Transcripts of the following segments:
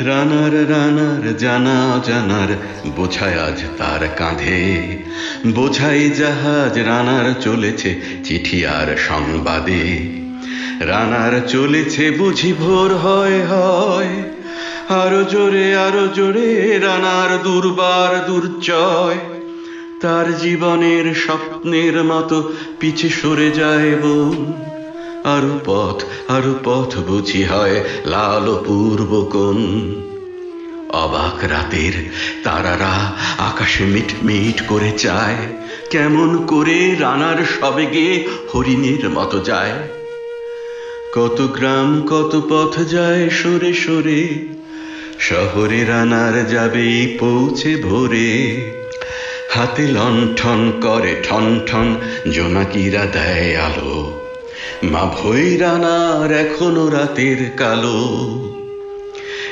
রানার রানার, জানা, জানার, বোঝায় আজ তার কাঁধে। বোঝাই জাহাজ রানার চলেছে চিঠি আর সংবাদে। রানার চলেছে বুঝি ভোর, হয় হয়। আরও জোরে আরও জোরে রানার দুর্বার দুর্চয় তার জীবনের স্বপ্নের মতো পিছে সরে যায় বোন আরও পথ আরও পথ বুঝি হয় লাল পূর্ব কোন অবাক রাতের তারারা আকাশে মিট মিট করে চায়, কেমন করে রানার সবেগে হরিণের মতো যায়। কত গ্রাম, কত পথ যায় সরে সরে, শহরে রানার যাবে পৌঁছে ভোরে। হাতে লণ্ঠন করে ঠন ঠন জোনাকিরা দেয় আলো। মা ভৈ রানার এখনও রাতের কালো।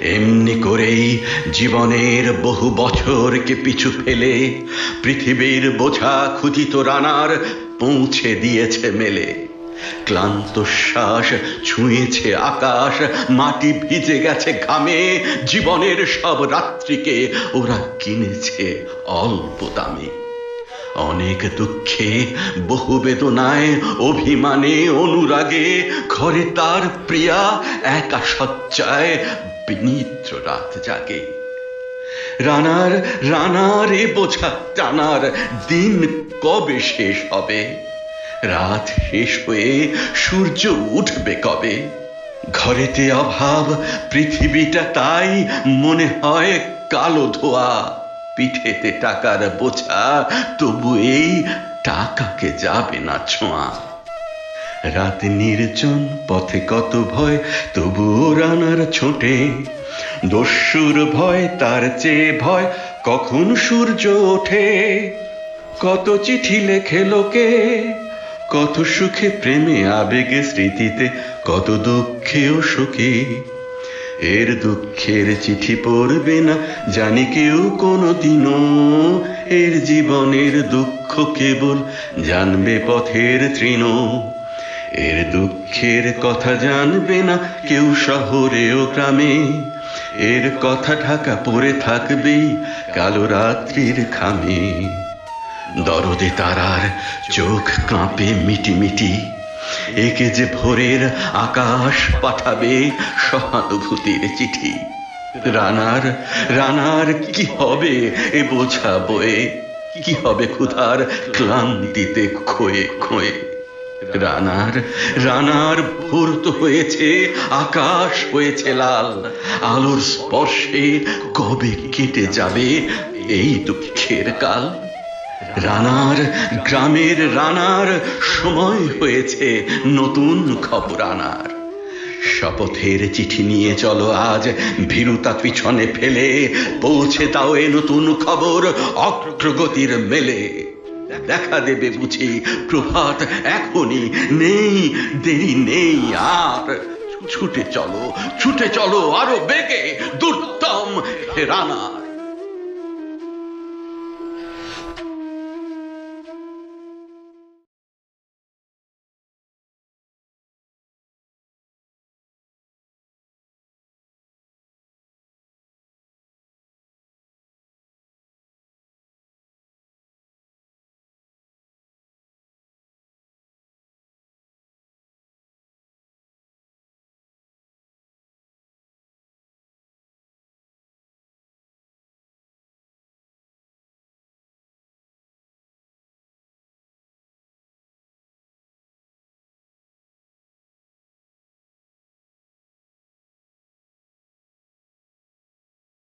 এমনি করেই জীবনের বহু বছরকে পিছু ফেলে পৃথিবীর বোঝা ক্ষুধিত রানার পৌঁছে দিয়েছে মেলে। ক্লান্ত শ্বাস ছুঁয়েছে আকাশ, মাটি ভিজে গেছে ঘামে, জীবনের সব রাত্রিকে ওরা কিনেছে অল্প দামে। অনেক দুঃখে, বহু বেদনায়, অভিমানে, অনুরাগে, ঘরে তার প্রিয়া একা সজ্জায় বিনিদ্র রাত জাগে। রানার রানার এ বোঝা টানার দিন কবে শেষ হবে? রাত শেষ হয়ে সূর্য উঠবে কবে? ঘরেতে অভাব, পৃথিবীটা তাই মনে হয় কালো ধোয়া। পিঠেতে টাকার বোঝা, তবু এই টাকাকে যাবে না ছোঁয়া। রাত নির্জন, পথে কত ভয় তবুও রানার ছোটে। দস্যুর ভয়, তার চেয়ে ভয়, কখন সূর্য ওঠে? কত চিঠি লেখে লোকে, কত সুখে প্রেমে আবেগে স্মৃতিতে, কত দুঃখে ও সুখে। এর দুঃখের চিঠি পড়বে না, জানি কেউ কোনো দিনও এর জীবনের দুঃখ কেবল জানবে পথের তৃণ। এর দুঃখের কথা জানবে না কেউ শহরে ও গ্রামে। এর কথা ঢাকা পড়ে থাকবেই কালো রাত্রির খামে দরদে তারার চোখ কাঁপে মিটি মিটি একে যে ভোরের আকাশ পাঠাবে সহানুভূতির চিঠি। রানার রানার, কি হবে এ বোঝা বয়ে? কি হবে ক্ষুধার ক্লান্তিতে খোয়ে খোয়ে রানার রানার ভূর্ত হয়েছে, আকাশ হয়েছে লাল। আলোর স্পর্শে কবে কেটে যাবে এই দুঃখের কাল? রানার, গ্রামের রানার, সময় হয়েছে নতুন খবর আনার। শপথের চিঠি নিয়ে চলো আজ, ভীরুতা পিছনে ফেলে, পৌঁছে দাও এ নতুন খবর অগ্রগতির মেলে। দেখা দেবে বুঝি, প্রভাত এখনই নেই, দেরি নেই আর। ছুটে চলো ছুটে চলো আরও বেগে, দুর্দম হে রানার।